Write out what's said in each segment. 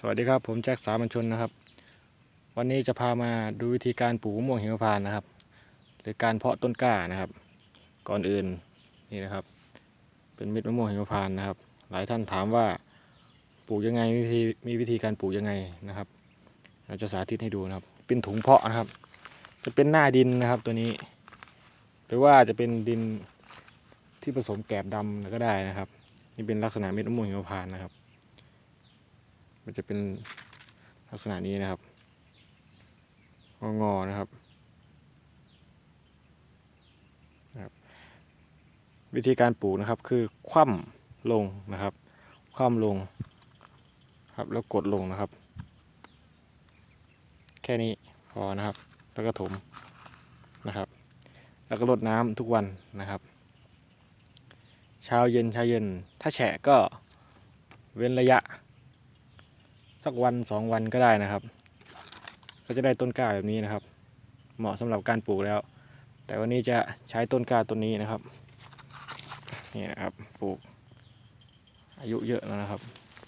สวัสดีครับผมแจ็คสามัญชนนะครับ วันนี้จะพามาดูวิธีการปลูกม่วงหิมพานต์นะครับ หรือการเพาะต้นกล้านะครับ ก่อนอื่นนี่นะครับ เป็นเม็ดมะม่วงหิมพานต์นะครับ หลายท่านถามว่าปลูกยังไงวิธีมีวิธีการปลูกยังไงนะครับเราจะสาธิตให้ดูนะครับ เป็นถุงเพาะนะครับ จะเป็นหน้าดินนะครับตัวนี้ หรือว่าจะเป็นดินที่ผสมแกลบดำก็ได้นะครับ นี่เป็นลักษณะเม็ดมะม่วงหิมพานต์นะครับ มันจะเป็นลักษณะนี้นะครับงอๆนะครับนะครับ วิธีการปลูกนะครับคือคว่ำลงนะครับ คว่ำลงครับแล้วกดลงนะครับ แค่นี้พอนะครับ แล้วก็ถมนะครับ แล้วก็รดน้ำทุกวันนะครับ เช้าเย็นเช้าเย็น ถ้าแฉะก็เว้นระยะ สักวันสองวันก็ได้นะครับ ก็จะได้ต้นกล้าแบบนี้นะครับ เหมาะสำหรับการปลูกแล้ว แต่วันนี้จะใช้ต้นกล้าต้นนี้นะครับนี่นะครับปลูก อายุเยอะแล้วนะครับ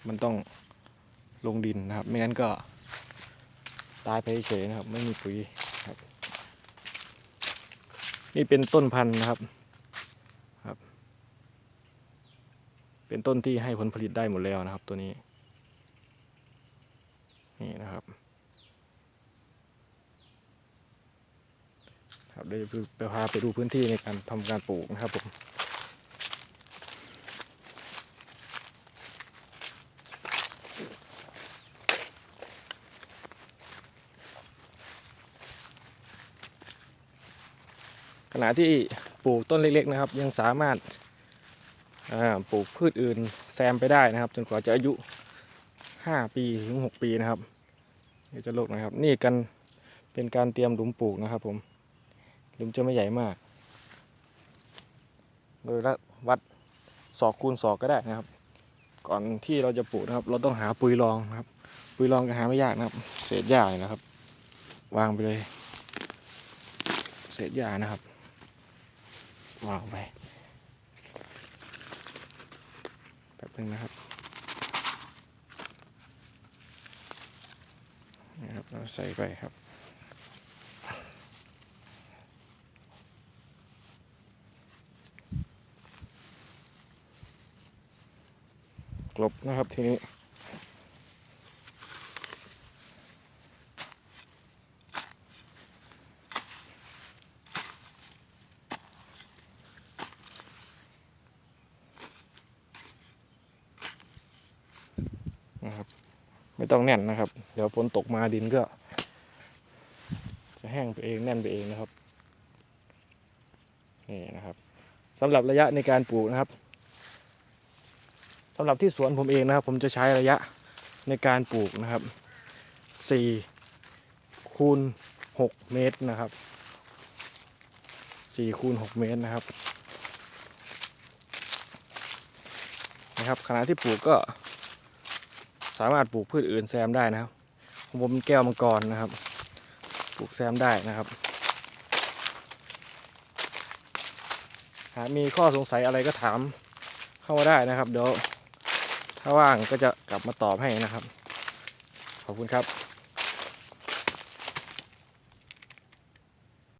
มันต้องลงดินนะครับ ไม่งั้นก็ตายไปเฉยนะครับ ไม่มีปุ๋ยครับ นี่เป็นต้นพันธุ์นะครับครับ เป็นต้นที่ให้ผลผลิตได้หมดแล้วนะครับตัวนี้ นี่นะครับครับเดี๋ยวจะพาไปดูพื้นที่ในการทำการปลูกนะครับผมขณะที่ปลูกต้นเล็กๆนะครับ ยังสามารถปลูกพืชอื่นแซมไปได้นะครับ จนกว่าจะอายุ ห้าปีถึงหกปีนะครับเดี๋ยวจะลกนะครับ นี่กันเป็นการเตรียมหลุมปลูกนะครับ ผมหลุมจะไม่ใหญ่มาก โดยละวัดศอกคูณศอกก็ได้นะครับ ก่อนที่เราจะปลูกนะครับ เราต้องหาปุ๋ยรองนะครับ ปุ๋ยรองก็หาไม่ยากนะครับ เศษหญ้านี่นะครับ วางไปเลย เศษหญ้านะครับวางไปแป๊บนึงนะครับ นะครับเราใส่ไปครับกลบนะครับทีนี้นะครับ ไม่ต้องแน่นนะครับ เดี๋ยวฝนตกมาดินก็ จะแห้งไปเองแน่นไปเองนะครับ นี่นะครับสำหรับระยะในการปลูกนะครับสำหรับที่สวนผมเองนะครับ ผมจะใช้ระยะในการปลูกนะครับ4คูณ6เมตรนะครับ4คูณ6เมตรนะครับนะครับขณะที่ปลูกก็ สามารถปลูกพืชอื่นแซมได้นะครับของผมเป็นแก้วมังกรนะครับ ปลูกแซมได้นะครับ หากมีข้อสงสัยอะไรก็ถามเข้ามาได้นะครับ เดี๋ยวถ้าว่างก็จะกลับมาตอบให้นะครับ ขอบคุณครับ